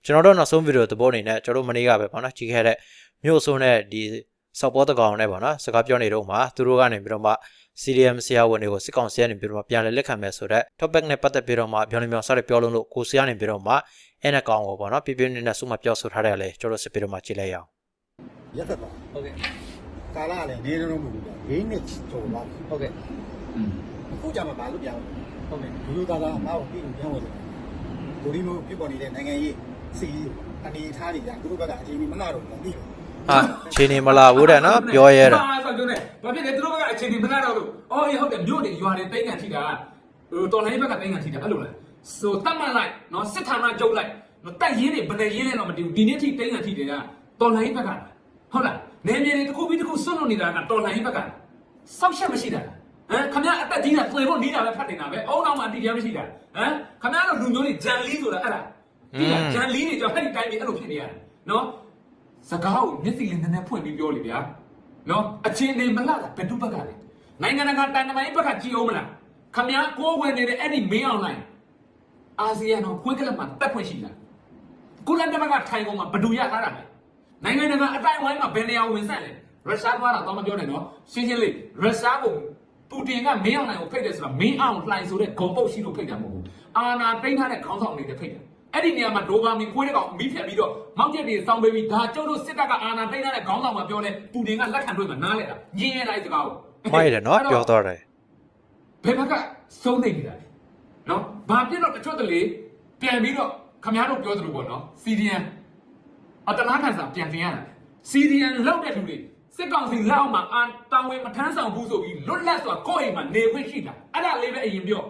ကျွန်တော်တို့နောက်ဆုံးဗီဒီယိုသဘောအနေနဲ့ကျွန်တော်မနေ့ကပဲပေါ့နော်ကြည့်ခဲ့တဲ့မြို့အစိုးနဲ့ဒီ စောက်ပေါ်တကောင်နဲ့ပေါ့နော်စကားပြောနေတော့မှသူတို့ကနေပြီးတော့မှ CDM ဆရာဝန်တွေကိုစစ်ကောင်စီကနေပြီးတော့မှပြန်လည်လက်ခံမယ်ဆိုတော့ topic နဲ့ပတ်သက်ပြီးတော့မှပြောနေပြောစားရပြောလို့လို့ကိုစီကနေပြီးတော့မှအဲ့နဲ့ကောင်ကိုပေါ့နော်ပြပြနေနဲ့စုမှပြောဆိုထားတယ်လေကျွန်တော်စစ်ပြီးတော့မှကြည့်လိုက်ရအောင်ရက်သက်သွားဟုတ်ကဲ့ကာလကလည်းနေတော့မဟုတ်ဘူးကြာ၄နှစ်ကျော်သွားပြီဟုတ်ကဲ့အခုကြာမှဘာလို့ပြောင်းဟုတ်ကဲ့လူလူသားသားငါ့ကိုပြီးပြောင်းဝင်တယ်ဒိုဒီမိုဖြစ်ပေါ်နေတဲ့နိုင်ငံရေးစီးအနေထားတွေကသူတို့ဘက်ကအခြေအနေမနာတော့ဘူးသိတယ် ဟာချင်းနေမလာဘူးတဲ့နော်ပြောရဲတယ်ဟာဆိုကြတယ်ဘာဖြစ်လဲသူတို့ဘက်ကအချိန်ကြီးမနာတော့လို့အော်အေးဟုတ်တယ်မြို့တွေရွာတွေတိတ်ကန်ထိတာဟိုတော်လိုင်းဘက်ကတိတ်ကန်ထိတာအဲ့လိုလားဆိုတတ်မှတ်လိုက်နော်စစ်ဌာနကျုပ်လိုက်နော်တိုက်ရင်းတွေဘယ်နဲ့ရင်းလဲတော့မတည်ဘူးဒီနေ့ထိတိတ်ကန်ထိတယ်ကတော်လိုင်းဘက်ကဟုတ်လားနေမြေတွေတစ်ခုပြီးတစ်ခုစွန့်လွတ်နေတာကတော်လိုင်းဘက်ကစောက်ရှက်မရှိတာဟမ်ခမရအသက်ကြီးတာပြေဖို့နေတာပဲဖတ်နေတာပဲအုံနောက်မှအတီးတရားမရှိတာဟမ်ခမရတို့လူမျိုးတွေဂျန်လီဆိုတာအဲ့ဒါဒီကဂျန်လီတွေကြောင့်အဲ့ဒီတိုင်းပြည်အဲ့လိုဖြစ်နေရတယ်နော် စကားကိုမျက်စိလေးနည်းနည်းဖွင့်ပြီးပြောလေဗျာနော်အချင်းနေမလားဘယ်သူဘက်ကလဲနိုင်ငံတကာတန်တမိုင်းဘက်ကကြည်အောင်မလားခမည်းကိုးဝင်နေတဲ့အဲ့ဒီမင်းအောင်လိုင်းအာဆီယံတော့ခွင့်ကလပ်မှာတက်ဖွင့်ရှိလားကုလသမဂ္ဂထိုင်ကုန်မှာဘယ်သူရထားတာလဲနိုင်ငံတကာအတိုင်းဝိုင်းမှာဘယ်နေရာဝင်ဆက်လဲရုရှားသွားတာတော့မပြောနဲ့နော်ရှင်းရှင်းလေးရုရှားကိုပူတင်ကမင်းအောင်လိုင်းကိုဖိတ်တယ်ဆိုတာမင်းအောင်လှိုင်ဆိုတဲ့ဂုံပုတ်ရှိလို့ဖိတ်တာမဟုတ်ဘူးအာနာတိမ့်ထားတဲ့ခေါင်းဆောင်နေတဲ့ဖိတ်တယ် အဲ့ဒီနေရာမှာဒိုဘာမီခွေးတဲ့ကောင်အမိဖြတ်ပြီးတော့မောက်ကျက်တွေစောင်းပေးပြီးဒါကျုပ်တို့စစ်တပ်ကအာနာတိမ့်ထားတဲ့ခေါင်းဆောင်မှာပြောလဲပူတင်ကလက်ခံတွေ့မှာနားလဲတာညင်းရဲလိုက်စကားကိုမိုက်တယ်နော်ပြောတော့တယ်ဘယ်ဘက်ကစုံးနေနေတာလဲနော်ဘာဖြစ်တော့တချို့တလေပြန်ပြီးတော့ခမားတို့ပြောသလိုပေါ့နော်စီဒီယန်အတနာခံစာပြန်တင်ရတာစီဒီယန်လောက်တဲ့လူတွေစစ်ကောင်စီလက်အောက်မှာအာတောင်ဝင်မထမ်းဆောင်ဘူးဆိုပြီးလွတ်လပ်စွာကိုယ့်အိမ်မှာနေခွင့်ရှိတာအဲ့ဒါလေးပဲအရင်ပြော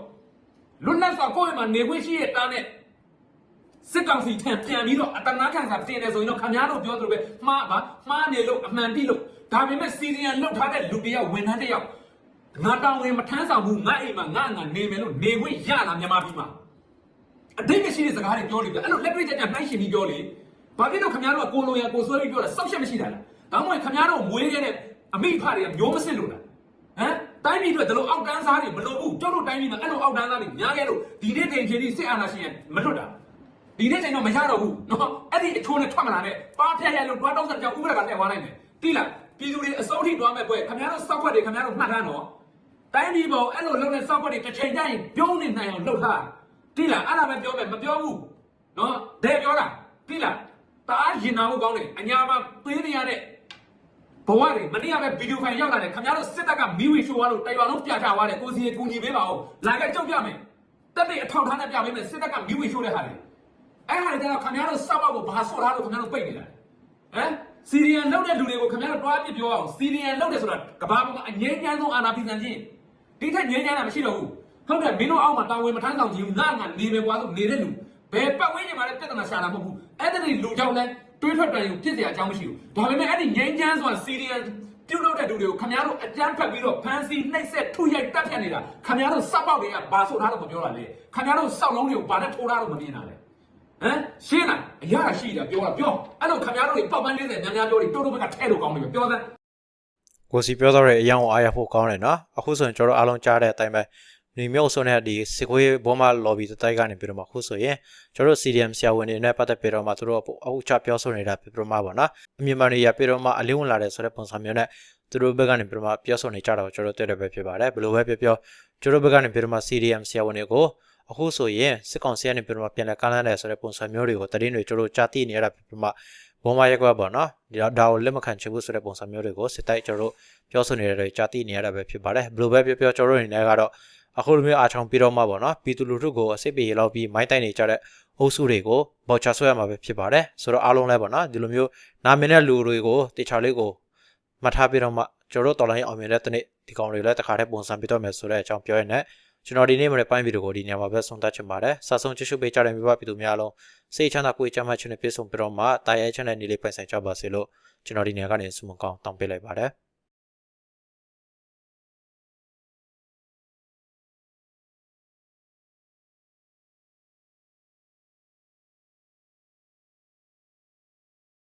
လွတ်လပ်စွာကိုယ့်အိမ်မှာနေခွင့်ရှိရဲ့တားနဲ့ စစ်ကောင်စီထံပြန်ပြီးတော့အတနာခံစာတင်တယ်ဆိုရင်တော့ခမားတို့ပြောသလိုပဲမှားပါမှားနေလို့အမှန်တိလို့ဒါပေမဲ့စီဒီယန်လောက်ထားတဲ့လူတယောက်ဝန်ထမ်းတယောက်ငါတောင်းဝင်မထမ်းဆောင်ဘူးငါအိမ်မှာငါငါနေမယ်လို့နေခွင့်ရလာမြန်မာပြည်မှာအတိတ်မရှိတဲ့စကားတွေပြောနေပြီအဲ့လိုလက်တွေ့ကြကြနှိုင်းရှင်ပြီးပြောလေဘာဖြစ်လို့ခင်ဗျားတို့ကကိုလိုရကိုဆွဲပြီးပြောတာစောက်ချက်မရှိတာလားဒါမှမဟုတ်ခင်ဗျားတို့မွေးခဲ့တဲ့အမိဖတွေကမျိုးမစစ်လို့လားဟမ်တိုင်းပြည်အတွက်ဒီလိုအောက်တန်းစားတွေမလိုဘူးကျုပ်တို့တိုင်းပြည်မှာအဲ့လိုအောက်တန်းစားတွေများခဲ့လို့ဒီနေ့တင်ချင်းဒီစစ်အာဏာရှင်မလွတ်တာ ဒီနေ့ချိန်တော့မရတော့ဘူးနော်အဲ့ဒီအချိုးနဲ့ထွက်မလာနဲ့ပါဖျက်ရလို့တွားတောင်းစကြောင်ဥပဒေကလည်းဝါလိုက်မယ်တိလားပြည်သူတွေအစိုးထိတွားမဲ့ပွဲခင်ဗျားတို့စောက်ခွက်တွေခင်ဗျားတို့မှတ်ထားနော်တိုင်းပြည်ပေါ်အဲ့လိုလုပ်တဲ့စောက်ကွက်တွေတစ်ချိန်ကျရင်ပြုံးနေနိုင်အောင်လုပ်ထားတိလားအဲ့ဒါပဲပြောမယ်မပြောဘူးနော်ဒဲပြောတာတိလားတအားရင်နာဖို့ကောင်းတယ်အညာမှာပေးနေရတဲ့ဘဝတွေမနေ့ကပဲဗီဒီယိုဖိုင်ရောက်လာတယ်ခင်ဗျားတို့စစ်တပ်ကမီးဝေရှိုးသွားလို့တိုင်ဝမ်လုံးပြချသွားတယ်ကိုစီကူညီပေးပါဦးလာခဲ့ကြောက်ပြမယ်တက်တဲ့အထောက်ထားနဲ့ပြပေးမယ်စစ်တပ်ကမီးဝေရှိုးတဲ့ဟာတွေ အဲ့ဟာကြတော့ခင်ဗျားတို့စပောက်ကိုဘာဆော့ထားလို့ခင်ဗျားတို့ပိတ်နေတာဟမ်စီရီယန်လောက်တဲ့လူတွေကိုခင်ဗျားတို့တွားပြပြောအောင်စီရီယန်လောက်တယ်ဆိုတာကဘာပေါ်မှာအငြင်းချမ်းဆုံးအာဏာဖီဆန်ခြင်းဒီထက်ငြင်းချမ်းတာမရှိတော့ဘူးဟုတ်တယ်မင်းတို့အောက်မှာတာဝန်မထမ်းဆောင်ခြင်းငါငါနေပဲကွာဆိုနေတဲ့လူဘယ်ပတ်ဝန်းကျင်မှာလဲပြဿနာရှာတာမဟုတ်ဘူးအဲ့ဒီလူကြောင့်လဲတွေးထွက်တယ်ယူပြစ်စရာအကြောင်းမရှိဘူးဒါပေမဲ့အဲ့ဒီငြင်းချမ်းဆိုတာစီရီယန်ပြုတ်လောက်တဲ့လူတွေကိုခင်ဗျားတို့အကြမ်းဖက်ပြီးတော့ဖမ်းဆီးနှိပ်စက်ထုရိုက်တပ်ဖြတ်နေတာခင်ဗျားတို့စက်ပေါက်တွေကဘာဆိုထားလို့မပြောတာလဲခင်ဗျားတို့စောက်လုံးတွေကိုဘာနဲ့ထိုးထားလို့မမြင်တာလဲ ဟမ်ရှင်းလားအရာရှိတာပြောတာပြောအဲ့လိုခမများတို့တွေပောက်ပန်း40များများပြောတွေတိုးတိုးဘက်ကထဲလို့ကောင်းတယ်ပြောစမ်းကိုစီပြောတော့တဲ့အရာကိုအားရဖို့ကောင်းတယ်နော်အခုဆိုရင်ကျွန်တော်တို့အားလုံးကြားတဲ့အတိုင်းပဲညီမျိုးဆိုတဲ့ဒီစစ်ခွေးဘောမ lobby တိုက်ကနေပြီးတော့မှအခုဆိုရင်ကျွန်တော်တို့ CDM ဆရာဝန်တွေနဲ့ပတ်သက်ပြီးတော့မှသူတို့အခုချပြောဆိုနေတာပြပြတော့မှပါနော်အမြန်မာတွေရပြီးတော့မှအလင်းဝင်လာတယ်ဆိုတဲ့ပုံစံမျိုးနဲ့သူတို့ဘက်ကနေပြီးတော့မှပြောဆိုနေကြတာကိုကျွန်တော်တို့တွေ့တယ်ပဲဖြစ်ပါတယ်ဘယ်လိုပဲပြောပြောကျွန်တော်ဘက်ကနေပြီးတော့မှ CDM ဆရာဝန်တွေကို အခုဆိုရင်စစ်ကောင်စီကနေပြီးတော့မှပြန်လည်ကမ်းလှမ်းတယ်ဆိုတဲ့ပုံစံမျိုးတွေကိုတရင်တွေကျွန်တော်တို့ကြားသိနေရတာဖြစ်ပြီးမှဘောမရက်ကွက်ပေါ့နော်ဒီတော့ဒါကိုလက်မခံချင်ဘူးဆိုတဲ့ပုံစံမျိုးတွေကိုစစ်တိုက်ကျွန်တော်တို့ပြောဆိုနေတဲ့တွေကြားသိနေရတာပဲဖြစ်ပါတယ်ဘယ်လိုပဲပြောပြောကျွန်တော်တို့အနေနဲ့ကတော့အခုလိုမျိုးအားချောင်ပြီးတော့မှပေါ့နော်ပြည်သူလူထုကိုအစိတ်ပြေလောက်ပြီးမိုင်းတိုက်နေကြတဲ့အုပ်စုတွေကိုဘောချဆွဲရမှာပဲဖြစ်ပါတယ်ဆိုတော့အားလုံးလည်းပေါ့နော်ဒီလိုမျိုးနာမည်နဲ့လူတွေကိုတေချာလေးကိုမှတ်ထားပြီးတော့မှကျွန်တော်တို့တော်လိုင်းအောင်မြင်တဲ့တနေ့ဒီကောင်တွေလည်းတခါတည်းပုံစံပြတော့မယ်ဆိုတဲ့အကြောင်းပြောရတဲ့ ကျွန်တော်ဒီနေ့မှလည်းပိုင်းဗီဒီယိုကိုဒီညမှာပဲဆုံးသတ်ချင်ပါတယ်။စာဆုံးကြည့်ရှုပေးကြတဲ့မိဘပြည်သူများအားလုံးစိတ်ချမ်းသာကိုယ်ချမ်းသာခြင်းနဲ့ပြည့်စုံပြီးတော့မှတာယာချမ်းတဲ့နေ့လေးပိုင်ဆိုင်ကြပါစေလို့ကျွန်တော်ဒီနေ့ကနေဆုမကောင်းတောင်းပေးလိုက်ပါတယ်။